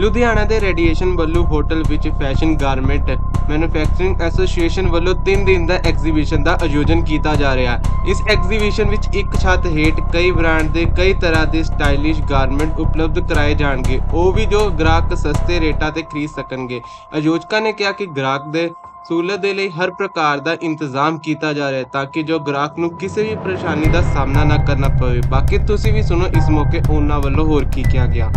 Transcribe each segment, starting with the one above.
ਲੁਧਿਆਣਾ ਦੇ ਰੇਡੀਏਸ਼ਨ ਵੱਲੋਂ ਹੋਟਲ ਵਿੱਚ ਫੈਸ਼ਨ ਗਾਰਮੈਂਟ ਮੈਨੂਫੈਕਚਰਿੰਗ ਐਸੋਸੀਏਸ਼ਨ ਵੱਲੋਂ 3 ਦਿਨ ਦਾ ਐਗਜ਼ੀਬਿਸ਼ਨ ਦਾ ਆਯੋਜਨ ਕੀਤਾ ਜਾ ਰਿਹਾ ਹੈ। ਇਸ ਐਗਜ਼ੀਬਿਸ਼ਨ ਵਿੱਚ ਇੱਕ ਛੱਤ ਹੇਠ ਕਈ ਬ੍ਰਾਂਡ ਦੇ ਕਈ ਤਰ੍ਹਾਂ ਦੇ ਸਟਾਈਲਿਸ਼ ਗਾਰਮੈਂਟ ਉਪਲਬਧ ਕਰਾਏ ਜਾਣਗੇ। ਉਹ ਵੀ ਜੋ ਗ੍ਰਾਹਕ ਸਸਤੇ ਰੇਟਾਂ ਤੇ ਖਰੀਦ ਸਕਣਗੇ। ਆਯੋਜਕਾਂ ਨੇ ਕਿਹਾ ਕਿ ਗ੍ਰਾਹਕ ਦੇ ਸਹੂਲਤ ਦੇ ਲਈ ਹਰ ਪ੍ਰਕਾਰ ਦਾ ਇੰਤਜ਼ਾਮ ਕੀਤਾ ਜਾ ਰਿਹਾ ਹੈ ਤਾਂ ਕਿ ਜੋ ਗ੍ਰਾਹਕ ਨੂੰ ਕਿਸੇ ਵੀ ਪਰੇਸ਼ਾਨੀ ਦਾ ਸਾਹਮਣਾ ਨਾ ਕਰਨਾ ਪਵੇ। ਬਾਕੀ ਤੁਸੀਂ ਵੀ ਸੁਣੋ ਇਸ ਮੌਕੇ ਉਹਨਾਂ ਵੱਲੋਂ ਹੋਰ ਕੀ ਕਿਹਾ ਗਿਆ।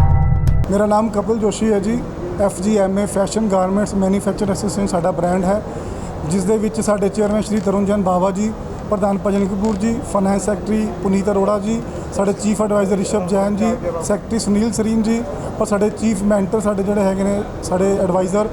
ਮੇਰਾ ਨਾਮ ਕਪਿਲ ਜੋਸ਼ੀ ਹੈ ji. FGMA fashion garments manufacture association ਸਾਡਾ ਬ੍ਰਾਂਡ ਹੈ। ਜਿਸ ਦੇ ਵਿੱਚ ਸਾਡੇ ਚੇਅਰਮੈਨ ਸ਼੍ਰੀ ਤਰੁਣਜਨ ਬਾਵਾ ਜੀ, ਪ੍ਰਧਾਨ ਭਜਨ ਕਪੂਰ ਜੀ ਫਾਈਨੈਂਸ ਸੈਕਟਰੀ ਪੁਨੀਤ ਅਰੋੜਾ ਜੀ, ਸਾਡੇ ਚੀਫ ਐਡਵਾਈਜ਼ਰ ਰਿਸ਼ਭ ਜੈਨ ਜੀ ਸੈਕਟਰੀ ਸੁਨੀਲ ਸਰੀਨ ਜੀ, ਔਰ ਸਾਡੇ ਚੀਫ ਮੈਂਟਰ ਸਾਡੇ ਜਿਹੜੇ ਹੈਗੇ ਨੇ, ਸਾਡੇ ਐਡਵਾਈਜ਼ਰ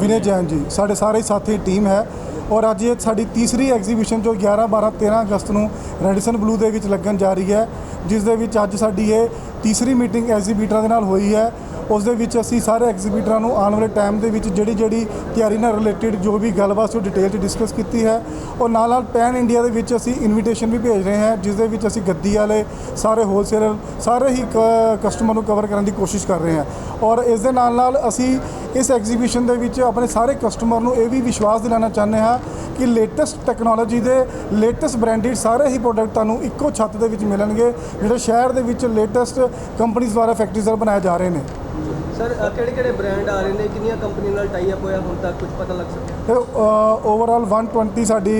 ਵਿਨੇ ਜੈਨ ਜੀ। ਸਾਡੇ ਸਾਰੇ ਸਾਥੀ ਟੀਮ ਹੈ। ਔਰ ਅੱਜ ਇਹ ਸਾਡੀ ਤੀਸਰੀ ਐਗਜ਼ੀਬਿਸ਼ਨ ਜੋ 11 12 13 ਅਗਸਤ ਨੂੰ ਰੈਡੀਸਨ ਬਲੂ ਦੇ ਵਿੱਚ ਲੱਗਣ ਜਾ ਰਹੀ ਹੈ। ਜਿਸ ਦੇ ਵਿੱਚ ਅੱਜ ਸਾਡੀ ਇਹ ਤੀਸਰੀ ਮੀਟਿੰਗ ਐਗਜ਼ੀਬਿਟਰਾਂ ਦੇ ਨਾਲ ਹੋਈ ਹੈ। ਉਸ ਦੇ ਵਿੱਚ ਅਸੀਂ ਸਾਰੇ ਐਗਜ਼ੀਬਿਟਰਾਂ ਨੂੰ ਆਉਣ ਵਾਲੇ ਟਾਈਮ ਦੇ ਵਿੱਚ ਜਿਹੜੀ ਜਿਹੜੀ ਤਿਆਰੀ ਨਾਲ ਰਿਲੇਟਡ ਜੋ ਵੀ ਗੱਲਬਾਤ ਉਹ ਡਿਟੇਲ 'ਚ ਡਿਸਕਸ ਕੀਤੀ ਹੈ। ਔਰ ਨਾਲ ਨਾਲ ਪੈਨ ਇੰਡੀਆ ਦੇ ਵਿੱਚ ਅਸੀਂ ਇਨਵੀਟੇਸ਼ਨ ਵੀ ਭੇਜ ਰਹੇ ਹਾਂ, ਜਿਸ ਦੇ ਵਿੱਚ ਅਸੀਂ ਗੱਦੀ ਵਾਲੇ, ਸਾਰੇ ਹੋਲਸੇਲਰ ਸਾਰੇ ਹੀ ਕਸਟਮਰ ਨੂੰ ਕਵਰ ਕਰਨ ਦੀ ਕੋਸ਼ਿਸ਼ ਕਰ ਰਹੇ ਹਾਂ। ਔਰ ਇਸ ਦੇ ਨਾਲ ਨਾਲ ਅਸੀਂ ਇਸ ਐਗਜ਼ੀਬਿਸ਼ਨ ਦੇ ਵਿੱਚ ਆਪਣੇ ਸਾਰੇ ਕਸਟਮਰ ਨੂੰ ਇਹ ਵੀ ਵਿਸ਼ਵਾਸ ਦਿਲਾਉਣਾ ਚਾਹੁੰਦੇ ਹਾਂ ਕਿ ਲੇਟੈਸਟ ਟੈਕਨੋਲੋਜੀ ਦੇ ਲੇਟੈਸਟ ਬ੍ਰਾਂਡਡ ਸਾਰੇ ਹੀ ਪ੍ਰੋਡਕਟ ਤੁਹਾਨੂੰ ਇੱਕੋ ਛੱਤ ਦੇ ਵਿੱਚ ਮਿਲਣਗੇ ਜਿਹੜੇ ਸ਼ਹਿਰ ਦੇ ਵਿੱਚ ਲੇਟੈਸਟ ਕੰਪਨੀਆਂ ਦੁਆਰਾ ਫੈਕਟਰੀਜ਼ ਦੁਆਰਾ ਬਣਾਏ ਜਾ ਰਹੇ ਨੇ। ਸਰ ਕਿਹੜੇ ਕਿਹੜੇ ਬ੍ਰਾਂਡ ਆ ਰਹੇ ਨੇ? ਕਿੰਨੀਆਂ ਕੰਪਨੀਆਂ ਨਾਲ ਟਾਈ ਅਪ ਹੋਇਆ? ਹੁਣ ਤੱਕ ਕੁਝ ਪਤਾ ਲੱਗ ਸਕਿਆ? ਤੇ ਓਵਰਆਲ 120 ਸਾਡੀ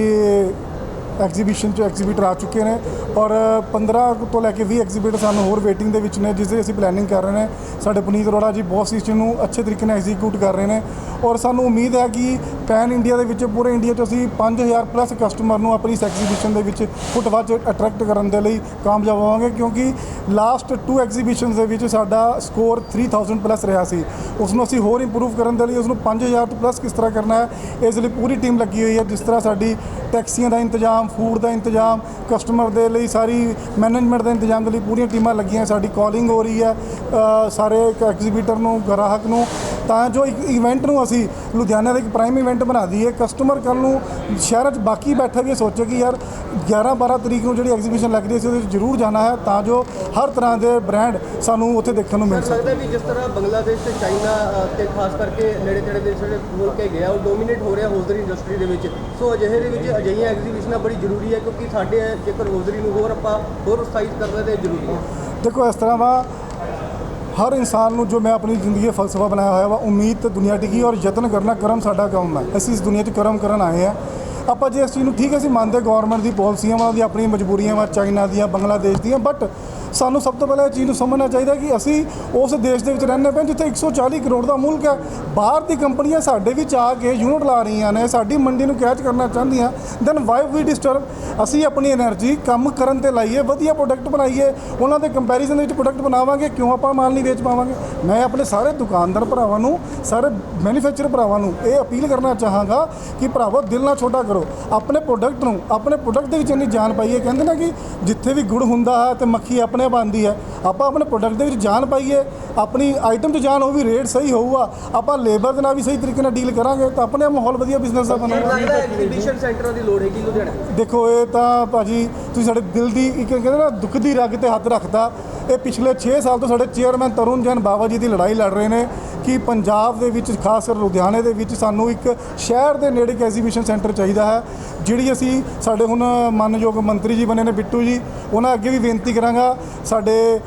ਐਗਜ਼ੀਬਿਸ਼ਨ 'ਚ ਐਗਜ਼ੀਬਿਟਰ ਆ ਚੁੱਕੇ ਨੇ ਔਰ 15 ਤੋਂ ਲੈ ਕੇ 20 ਐਗਜੀਬਿਟ ਸਾਨੂੰ ਹੋਰ ਵੇਟਿੰਗ ਦੇ ਵਿੱਚ ਨੇ, ਜਿਸ ਦੀ ਅਸੀਂ ਪਲੈਨਿੰਗ ਕਰ ਰਹੇ ਨੇ। ਸਾਡੇ ਪੁਨੀਤ ਅਰੋੜਾ ਜੀ ਬਹੁਤ ਇਸ ਨੂੰ ਅੱਛੇ ਤਰੀਕੇ ਨਾਲ ਐਗਜ਼ੀਕਿਊਟ ਕਰ ਰਹੇ ਨੇ। ਔਰ ਸਾਨੂੰ ਉਮੀਦ ਹੈ ਕਿ ਪੈਨ ਇੰਡੀਆ ਦੇ ਵਿੱਚ, ਪੂਰੇ ਇੰਡੀਆ 'ਚ ਅਸੀਂ 5000 ਪਲੱਸ ਕਸਟਮਰ ਨੂੰ ਆਪਣੀ ਇਸ ਐਗਜ਼ੀਬਿਸ਼ਨ ਦੇ ਵਿੱਚ ਫੁੱਟਵਾਚ ਅਟਰੈਕਟ ਕਰਨ ਦੇ ਲਈ ਕਾਮਯਾਬ ਹੋਵਾਂਗੇ, ਕਿਉਂਕਿ ਲਾਸਟ ਟੂ ਐਗਜ਼ੀਬਿਸ਼ਨਸ ਦੇ ਵਿੱਚ ਸਾਡਾ ਸਕੋਰ 3000 ਪਲੱਸ ਰਿਹਾ ਸੀ। ਉਸ ਨੂੰ ਅਸੀਂ ਹੋਰ ਇੰਪਰੂਵ ਕਰਨ ਦੇ ਲਈ ਉਸ ਨੂੰ 5000 ਤੋਂ ਪਲੱਸ ਕਿਸ ਤਰ੍ਹਾਂ ਕਰਨਾ ਹੈ, ਇਸ ਲਈ ਪੂਰੀ ਟੀਮ ਲੱਗੀ ਹੋਈ ਹੈ। ਜਿਸ ਤਰ੍ਹਾਂ ਸਾਡੀ ਟੈਕਸੀਆਂ ਦਾ ਇੰਤਜ਼ਾਮ ਫੂਡ ਦਾ ਇੰਤਜ਼ਾਮ ਕਸਟਮਰ ਦੇ ਲਈ ਸਾਰੀ ਮੈਨੇਜਮੈਂਟ ਦਾ ਇੰਤਜ਼ਾਮ ਦੇ ਲਈ ਪੂਰੀਆਂ ਟੀਮਾਂ ਲੱਗੀਆਂ ਸਾਡੀ ਕਾਲਿੰਗ ਹੋ ਰਹੀ ਹੈ ਅ, ਸਾਰੇ ਐਗਜ਼ੀਬਿਟਰ ਨੂੰ ਗ੍ਰਾਹਕ ਨੂੰ ਤਾਂ ਜੋ ਇੱਕ ਇਵੈਂਟ ਨੂੰ ਅਸੀਂ ਲੁਧਿਆਣਾ ਦਾ ਇੱਕ ਪ੍ਰਾਈਮ ਇਵੈਂਟ ਬਣਾ ਦਈਏ ਕਸਟਮਰ ਕੱਲ ਨੂੰ ਸ਼ਹਿਰਾਂ 'ਚ ਬਾਕੀ ਬੈਠਾ ਵੀ ਸੋਚੇ ਕਿ ਯਾਰ 11 12 ਤਰੀਕ ਨੂੰ ਜਿਹੜੀ ਐਗਜ਼ੀਬਿਸ਼ਨ ਲੱਗ ਰਹੀ ਹੈ ਅਸੀਂ ਉਹਦੇ ਵਿੱਚ ਜ਼ਰੂਰ ਜਾਣਾ ਹੈ ਤਾਂ ਜੋ ਹਰ ਤਰ੍ਹਾਂ ਦੇ ਬ੍ਰਾਂਡ ਸਾਨੂੰ ਉੱਥੇ ਦੇਖਣ ਨੂੰ ਮਿਲ ਸਕਣ। ਲੱਗਦਾ ਵੀ ਜਿਸ ਤਰ੍ਹਾਂ ਬੰਗਲਾਦੇਸ਼ ਤੇ ਚਾਈਨਾ ਤੇ ਖਾਸ ਕਰਕੇ ਨੇੜੇ ਤੇੜੇ ਦੇ ਜਿਹੜੇ ਮੁਲਕ ਹੈਗੇ ਆ ਉਹ ਡੋਮੀਨੇਟ ਹੋ ਰਿਹਾ ਹੋਜ਼ਰੀ ਇੰਡਸਟਰੀ ਦੇ ਵਿੱਚ। ਸੋ ਅਜਿਹੇ ਦੇ ਵਿੱਚ ਅਜਿਹੀਆਂ ਐਗਜ਼ੀਬਿਸ਼ਨਾਂ ਬੜੀ ਜ਼ਰੂਰੀ ਹੈ ਕਿਉਂਕਿ ਸਾਡੇ ਜੇਕਰ ਹੋਜ਼ਰੀ ਨੂੰ ਹੋਰ ਆਪਾਂ ਹੋਰ ਉਤਸ਼ਾਹਿਤ ਕਰਨਾ ਤੇ ਜ਼ਰੂਰੀ ਹੈ। ਦੇਖੋ ਇਸ ਤਰ੍ਹਾਂ ਵਾ ਹਰ ਇਨਸਾਨ ਨੂੰ ਜੋ ਮੈਂ ਆਪਣੀ ਜ਼ਿੰਦਗੀ ਦਾ ਫਲਸਫਾ ਬਣਾਇਆ ਹੋਇਆ ਵਾ, ਉਮੀਦ ਤੇ ਦੁਨੀਆ ਟਿਕੀ ਔਰ ਯਤਨ ਕਰਨਾ ਕਰਮ ਸਾਡਾ ਕੰਮ ਹੈ। ਅਸੀਂ ਇਸ ਦੁਨੀਆ 'ਚ ਕਰਮ ਕਰਨ ਆਏ ਆ ਆਪਾਂ ਜੇ ਇਸ ਚੀਜ਼ ਨੂੰ ਠੀਕ ਹੈ, ਅਸੀਂ ਮੰਨਦੇ ਗਵਰਨਮੈਂਟ ਦੀ ਪਾਲਿਸੀਆਂ ਵਾ ਦੀ ਆਪਣੀ ਮਜਬੂਰੀਆਂ ਵਾ, ਚਾਈਨਾ ਦੀਆਂ, ਬੰਗਲਾਦੇਸ਼ ਦੀਆਂ ਬਟ ਸਾਨੂੰ ਸਭ ਤੋਂ ਪਹਿਲਾਂ ਇਹ ਚੀਜ਼ ਨੂੰ ਸਮਝਣਾ ਚਾਹੀਦਾ ਕਿ ਅਸੀਂ ਉਸ ਦੇਸ਼ ਦੇ ਵਿੱਚ ਰਹਿੰਦੇ ਪਏ ਜਿੱਥੇ 140 ਕਰੋੜ ਦਾ ਮੁਲਕ ਹੈ। ਬਾਹਰ ਦੀ ਕੰਪਨੀਆਂ ਸਾਡੇ ਵਿੱਚ ਆ ਕੇ ਯੂਨਿਟ ਲਾ ਰਹੀਆਂ ਨੇ, ਸਾਡੀ ਮੰਡੀ ਨੂੰ ਕੈਚ ਕਰਨਾ ਚਾਹੁੰਦੀਆਂ। ਦੈਨ ਵਾਈ ਵੀ ਡਿਸਟਰਬ ਅਸੀਂ ਆਪਣੀ એનર્ਜੀ ਕੰਮ ਕਰਨ ਤੇ ਲਾਈਏ, ਵਧੀਆ ਪ੍ਰੋਡਕਟ ਬਣਾਈਏ। ਉਹਨਾਂ ਦੇ ਕੰਪੈਰੀਜ਼ਨ ਵਿੱਚ ਪ੍ਰੋਡਕਟ ਬਣਾਵਾਂਗੇ, ਕਿਉਂ ਆਪਾਂ ਮਾਲ ਨਹੀਂ ਵੇਚ ਪਾਵਾਂਗੇ? ਮੈਂ ਆਪਣੇ ਸਾਰੇ ਦੁਕਾਨਦਾਰ ਭਰਾਵਾਂ ਨੂੰ, ਸਾਰੇ ਮੈਨੂਫੈਕਚਰ ਭਰਾਵਾਂ ਨੂੰ ਇਹ ਅਪੀਲ ਕਰਨਾ ਚਾਹਾਂਗਾ ਕਿ ਭਰਾਵੋ, ਦਿਲ ਨਾਲ ਛੋਟਾ ਕਰੋ। ਆਪਣੇ ਪ੍ਰੋਡਕਟ ਨੂੰ, ਆਪਣੇ ਪ੍ਰੋਡਕਟ ਦੇ ਵਿੱਚ ਇੰਨੀ ਜਾਨ ਪਾਈਏ, ਕਹਿੰਦੇ ਨਾ ਕਿ ਜਿੱਥੇ ਵੀ ਗੁੜ ਹੁੰਦਾ ਹੈ ਤੇ ਮੱਖੀ ਆਪਣੇ ਆਪ ਆਉਂਦੀ ਹੈ। ਆਪਾਂ ਆਪਣੇ ਪ੍ਰੋਡਕਟ ਦੇ ਵਿੱਚ ਜਾਨ ਪਾਈਏ ਆਪਣੀ ਆਈਟਮ 'ਚ ਜਾਨ ਉਹ ਵੀ ਰੇਟ ਸਹੀ ਹੋਊਗਾ। ਆਪਾਂ ਲੇਬਰ ਦੇ ਨਾਲ ਵੀ ਸਹੀ ਤਰੀਕੇ ਨਾਲ ਡੀਲ ਕਰਾਂਗੇ ਤਾਂ ਆਪਣੇ ਆਪ ਮਾਹੌਲ ਵਧੀਆ ਬਿਜ਼ਨਸ ਦਾ ਬਣੂਗਾ। ਲੱਗਦਾ ਐਗਜ਼ੀਬਿਸ਼ਨ ਸੈਂਟਰਾਂ ਦੀ ਲੋੜ ਹੈਗੀ ਲੁਧਿਆਣਾ ਦੇਖੋ ਇਹ ਤਾਂ ਭਾਜੀ ਤੁਸੀਂ ਸਾਡੇ ਦਿਲ ਦੀ ਇੱਕ ਕਹਿੰਦੇ ਨਾ ਦੁੱਖ ਦੀ ਰਗ ਤੇ ਹੱਥ ਰੱਖਦਾ ਇਹ ਪਿਛਲੇ 6 ਸਾਲ ਤੋਂ ਸਾਡੇ ਚੇਅਰਮੈਨ ਤਰੁਣ ਜੈਨ ਬਾਬਾ ਜੀ ਦੀ ਲੜਾਈ ਲੜ ਰਹੇ ਨੇ। ਕਿ ਪੰਜਾਬ ਦੇ ਵਿੱਚ, ਖਾਸ ਕਰ ਲੁਧਿਆਣੇ ਦੇ ਵਿੱਚ ਸਾਨੂੰ ਇੱਕ ਸ਼ਹਿਰ ਦੇ ਨੇੜੇ ਇੱਕ ਐਗਜ਼ੀਬਿਸ਼ਨ ਸੈਂਟਰ ਚਾਹੀਦਾ ਹੈ, ਜਿਹੜੀ ਅਸੀਂ ਸਾਡੇ ਹੁਣ ਮਾਨਯੋਗ ਮੰਤਰੀ ਜੀ ਬਣੇ ਨੇ ਬਿੱਟੂ ਜੀ, ਉਹਨਾਂ ਅੱਗੇ ਵੀ ਬੇਨਤੀ ਕਰਾਂਗਾ, ਸਾਡੇ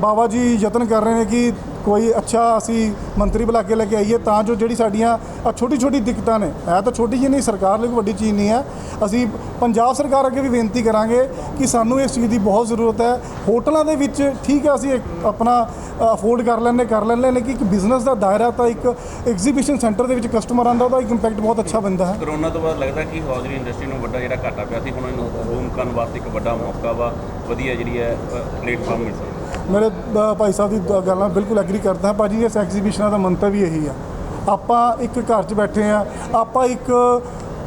ਬਾਬਾ ਜੀ ਯਤਨ ਕਰ ਰਹੇ ਨੇ ਕਿ ਕੋਈ ਅੱਛਾ ਅਸੀਂ ਮੰਤਰੀ ਬੁਲਾ ਕੇ ਲੈ ਕੇ ਆਈਏ ਤਾਂ ਜੋ ਜਿਹੜੀ ਸਾਡੀਆਂ ਛੋਟੀ ਛੋਟੀ ਦਿੱਕਤਾਂ ਨੇ ਹੈ ਤਾਂ ਛੋਟੀ ਜਿਹੀ ਨਹੀਂ, ਸਰਕਾਰ ਲਈ ਕੋਈ ਵੱਡੀ ਚੀਜ਼ ਨਹੀਂ ਹੈ। ਅਸੀਂ ਪੰਜਾਬ ਸਰਕਾਰ ਅੱਗੇ ਵੀ ਬੇਨਤੀ ਕਰਾਂਗੇ ਕਿ ਸਾਨੂੰ ਇਸ ਚੀਜ਼ ਦੀ ਬਹੁਤ ਜ਼ਰੂਰਤ ਹੈ। ਹੋਟਲਾਂ ਦੇ ਵਿੱਚ ਠੀਕ ਹੈ, ਅਸੀਂ ਆਪਣਾ ਅਫੋਰਡ ਕਰ ਲੈਂਦੇ ਕਰ ਲੈਂਦੇ ਲੇਕਿਨ ਇੱਕ ਬਿਜ਼ਨਸ ਦਾ ਦਾਇਰਾ ਤਾਂ ਇੱਕ ਐਗਜ਼ੀਬਿਸ਼ਨ ਸੈਂਟਰ ਦੇ ਵਿੱਚ ਕਸਟਮਰ ਆਉਂਦਾ, ਉਹਦਾ ਇੱਕ ਇੰਪੈਕਟ ਬਹੁਤ ਅੱਛਾ ਬਣਦਾ ਹੈ। ਕਰੋਨਾ ਤੋਂ ਬਾਅਦ ਲੱਗਦਾ ਕਿ ਹੌਜ਼ਰੀ ਇੰਡਸਟਰੀ ਨੂੰ ਵੱਡਾ ਜਿਹੜਾ ਘਾਟਾ ਪਿਆ ਸੀ, ਹੁਣ ਇਹਨੂੰ ਬੂਮ ਕਰਨ ਵਾਸਤੇ ਇੱਕ ਵੱਡਾ ਮੌਕਾ ਵਾ, ਵਧੀਆ ਜਿਹੜੀ ਹੈ ਪਲੇਟਫਾਰਮ ਮਿਲ ਮੇਰੇ ਭਾਈ ਸਾਹਿਬ ਦੀ ਗੱਲ ਨਾਲ ਬਿਲਕੁਲ ਐਗਰੀ ਕਰਦਾ ਹਾਂ, ਭਾਜੀ, ਇਸ ਐਗਜ਼ੀਬਿਸ਼ਨਾਂ ਦਾ ਮੰਤਵ ਹੀ ਇਹੀ ਆ। ਆਪਾਂ ਇੱਕ ਘਰ 'ਚ ਬੈਠੇ ਆ ਆਪਾਂ ਇੱਕ,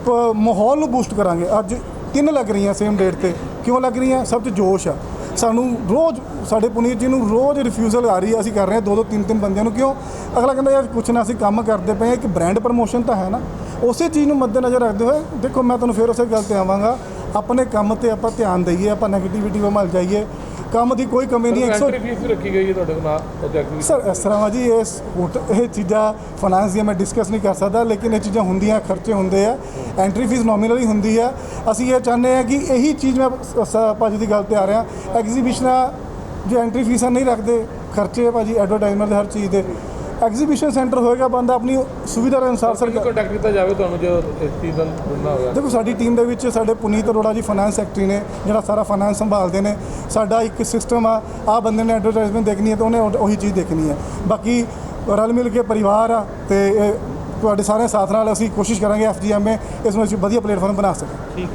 ਪ- ਮਾਹੌਲ ਨੂੰ ਬੂਸਟ ਕਰਾਂਗੇ। ਅੱਜ ਤਿੰਨ ਲੱਗ ਰਹੀਆਂ ਸੇਮ ਡੇਟ ਤੇ। ਕਿਉਂ ਲੱਗ ਰਹੀਆਂ? ਸਭ 'ਚ ਜੋਸ਼ ਆ। ਸਾਨੂੰ ਰੋਜ਼, ਸਾਡੇ ਪੁਨੀਤ ਜੀ ਨੂੰ ਰੋਜ਼ ਰਿਫਿਊਜ਼ਲ ਆ ਰਹੀ ਹੈ ਅਸੀਂ ਕਰ ਰਹੇ ਹਾਂ ਦੋ ਦੋ ਤਿੰਨ ਤਿੰਨ ਬੰਦਿਆਂ ਨੂੰ। ਕਿਉਂ? ਅਗਲਾ ਕਹਿੰਦਾ, ਯਾਰ, ਕੁਛ ਨਾ, ਅਸੀਂ ਕੰਮ ਕਰਦੇ ਪਏ ਹਾਂ, ਇੱਕ ਬ੍ਰਾਂਡ ਪ੍ਰਮੋਸ਼ਨ ਤਾਂ ਹੈ ਨਾ। ਉਸੇ ਚੀਜ਼ ਨੂੰ ਮੱਦੇਨਜ਼ਰ ਰੱਖਦੇ ਹੋਏ, ਦੇਖੋ, ਮੈਂ ਤੁਹਾਨੂੰ ਫਿਰ ਉਸੇ ਗੱਲ ਤੇ ਆਵਾਂਗਾ। ਆਪਣੇ ਕੰਮ ਤੇ ਆਪਾਂ ਧਿਆਨ ਦਈਏ, ਆਪਾਂ ਨੈਗੇਟਿਵਿਟੀ ਵੱਲ ਜਾਈਏ। ਕੰਮ ਦੀ ਕੋਈ ਕਮੀ ਨਹੀਂ 100 ਐਂਟਰੀ ਫੀਸ ਵੀ ਰੱਖੀ ਗਈ ਹੈ ਤੁਹਾਡੇ ਕੋਲ ਨਾਲ ਉਹਦੇ ਐਕਟੀਵਿਟੀ ਸਰ ਇਸ ਤਰ੍ਹਾਂ ਵਾ ਜੀ ਇਸ ਹੋਟ- ਇਹ ਚੀਜ਼ਾਂ ਫਾਈਨਾਂਸ ਦੀਆਂ ਮੈਂ ਡਿਸਕਸ ਨਹੀਂ ਕਰ ਸਕਦਾ ਲੇਕਿਨ ਇਹ ਚੀਜ਼ਾਂ ਹੁੰਦੀਆਂ ਖਰਚੇ ਹੁੰਦੇ ਆ ਐਂਟਰੀ ਫੀਸ ਨੋਮੀਨਲੀ ਹੁੰਦੀ ਆ। ਅਸੀਂ ਇਹ ਚਾਹੁੰਦੇ ਆ ਕਿ ਇਹੀ ਚੀਜ਼ ਮੈਂ ਸ- ਸ- ਭਾਜੀ ਦੀ ਗੱਲ ਤੇ ਆ ਰਿਹਾ ਐਗਜ਼ੀਬਿਸ਼ਨਾਂ ਜੋ ਐਂਟਰੀ ਫੀਸਾਂ ਨਹੀਂ ਰੱਖਦੇ ਖਰਚੇ ਆ ਭਾਜੀ ਐਡਵਰਟਾਈਜ਼ਮੈਂਟ ਦੇ ਹਰ ਚੀਜ਼ ਦੇ। ਐਗਜ਼ੀਬਿਸ਼ਨ ਸੈਂਟਰ ਹੋਏਗਾ ਬੰਦਾ ਆਪਣੀ ਸੁਵਿਧਾ ਦੇ ਅਨੁਸਾਰ ਸਰ ਕੰਟੈਕਟ ਕੀਤਾ ਜਾਵੇ ਤੁਹਾਨੂੰ ਜੋ ਇਸ ਚੀਜ਼ ਜੁੜਨਾ ਹੋਇਆ। ਦੇਖੋ ਸਾਡੀ ਟੀਮ ਦੇ ਵਿੱਚ ਸਾਡੇ ਪੁਨੀਤ ਅਰੋੜਾ ਜੀ ਫਾਈਨਾਂਸ ਸੈਕਟਰੀ ਨੇ ਜਿਹੜਾ ਸਾਰਾ ਫਾਈਨਾਂਸ ਸੰਭਾਲਦੇ ਨੇ ਸਾਡਾ ਇੱਕ ਸਿਸਟਮ ਆ ਆ ਬੰਦੇ ਨੇ ਐਡਵਰਟਾਈਜ਼ਮੈਂਟ ਦੇਖਣੀ ਹੈ ਤਾਂ ਉਹਨੇ ਉਹ- ਚੀਜ਼ ਦੇਖਣੀ ਹੈ। ਬਾਕੀ ਰਲ ਮਿਲ ਕੇ ਪਰਿਵਾਰ ਆ ਤੇ ਤੁਹਾਡੇ ਸਾਰੇ ਸਾਥ ਨਾਲ ਅਸੀਂ ਕੋਸ਼ਿਸ਼ ਕਰਾਂਗੇ ਐਫਜੀਐਮਏ ਇਸ ਨੂੰ ਅਸੀਂ ਵਧੀਆ ਪਲੇਟਫਾਰਮ ਬਣਾ ਸਕੀਏ।